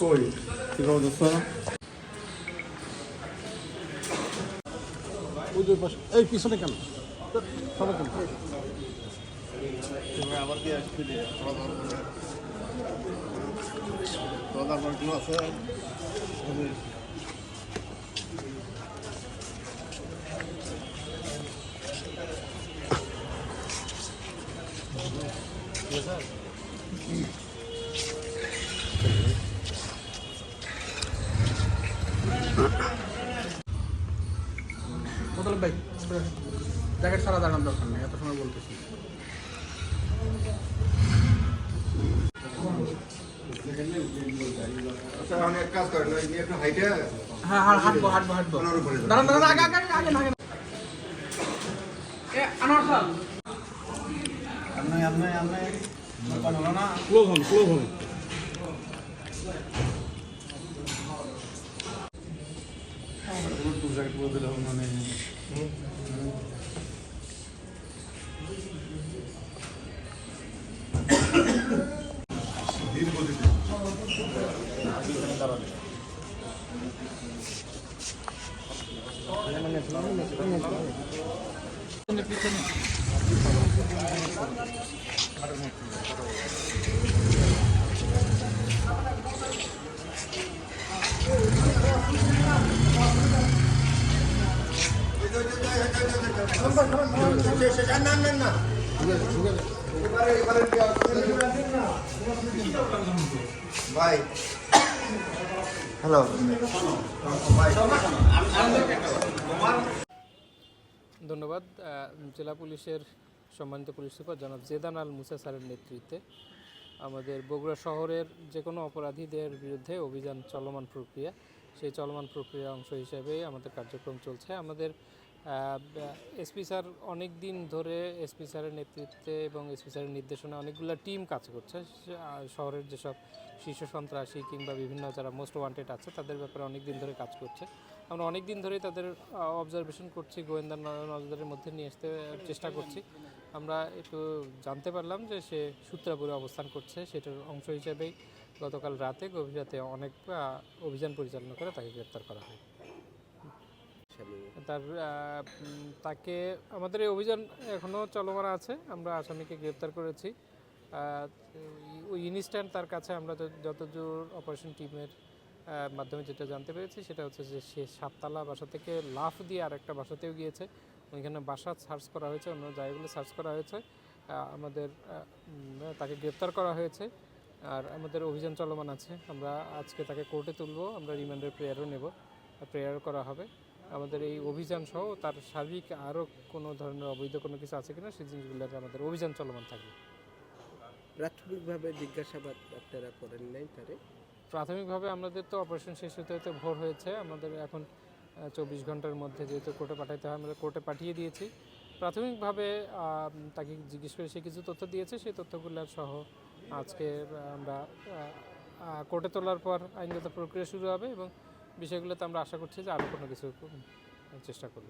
কই কি খবর দোস্ত এই পিছনে কেন সবাই কেন আবার কি আসছিল প্রধানমন্ত্রী আছে মোতালেব ভাই জ্যাকেট ছাড়া দাঁড়ানোর দরকার নেই এত সময় বলতেছি। আচ্ছা হ্যাঁ হ্যাঁ হাঁটবো হাঁটবো হাঁটবো। দাঁড়ান দাঁড়ান আগে আগে আগে আগে আনোয়ার স্যার। ক্লোজ হন ক্লোজ হন না না না এবারে এবারে ভাই হ্যালো ধন্যবাদ জেলা পুলিশের সম্মানিত পুলিশ সুপার জনাব জেদান আল মুসা স্যারের নেতৃত্বে আমাদের বগুড়া শহরের যে কোনো অপরাধীদের বিরুদ্ধে অভিযান চলমান প্রক্রিয়া, সেই চলমান প্রক্রিয়ার অংশ হিসেবেই আমাদের কার্যক্রম চলছে। আমাদের এসপি স্যার অনেক দিন ধরে এসপি স্যারের নেতৃত্বে এবং এসপি স্যারের নির্দেশনা অনেকগুলো টিম কাজ করছে। শহরের যেসব শীর্ষ সন্ত্রাসী কিংবা বিভিন্ন যারা মোস্ট ওয়ান্টেড আছে, তাদের ব্যাপারে অনেক দিন ধরে কাজ করছে। আমরা অনেক দিন ধরেই তাদের অবজারভেশন করছি, গোয়েন্দা নজরদারির মধ্যে নিয়ে আসতে চেষ্টা করছি। আমরা একটু জানতে পারলাম যে সে সূত্রাপুরে অবস্থান করছে, সেটার অংশ হিসেবেই গতকাল রাতে গভীর রাতে অনেক অভিযান পরিচালনা করে তাকে গ্রেপ্তার করা হয়। তার তাকে আমাদের এই অভিযান এখনও চলমান আছে, আমরা আসামিকে গ্রেপ্তার করেছি। ওই ইনস্ট্যান্ট তার কাছে আমরা যত- যতদূর অপারেশন টিমের মাধ্যমে যেটা জানতে পেরেছি, সেটা হচ্ছে যে সে সাততলা বাসা থেকে লাফ দিয়ে আরেকটা বাসাতেও গিয়েছে। ওইখানে বাসা সার্চ করা হয়েছে, অন্য জায়গাগুলো সার্চ করা হয়েছে। আমাদের তাকে গ্রেপ্তার করা হয়েছে। আর আমাদের অভিযান চলমান আছে। আমরা আজকে তাকে কোর্টে তুলবো, আমরা রিমান্ডের প্রেয়ারও নেব। প্রেয়ার করা হবে। আমাদের এই অভিযান সহ তার সার্বিক আরও কোনো ধরনের অবৈধ কোনো কিছু আছে কিনা সেই জিনিসগুলোতে আমাদের অভিযান চলমান থাকবে। প্রাথমিকভাবে জিজ্ঞাসাবাদ আপনারা করেন নাই তারে? প্রাথমিকভাবে আমাদের তো অপারেশন শেষ হতে হতে ভোর হয়েছে। আমাদের এখন চব্বিশ ঘণ্টার মধ্যে যেহেতু কোর্টে পাঠাইতে হয় আমরা কোর্টে পাঠিয়ে দিয়েছি। প্রাথমিকভাবে তাকে জিজ্ঞেস করে সে কিছু তথ্য দিয়েছে। সেই তথ্যগুলো সহ আজকে আমরা কোর্টে তোলার পর আইনগত প্রক্রিয়া শুরু হবে এবং বিষয়গুলোতে আমরা আশা করছি যে আরও কোনো কিছু চেষ্টা করব।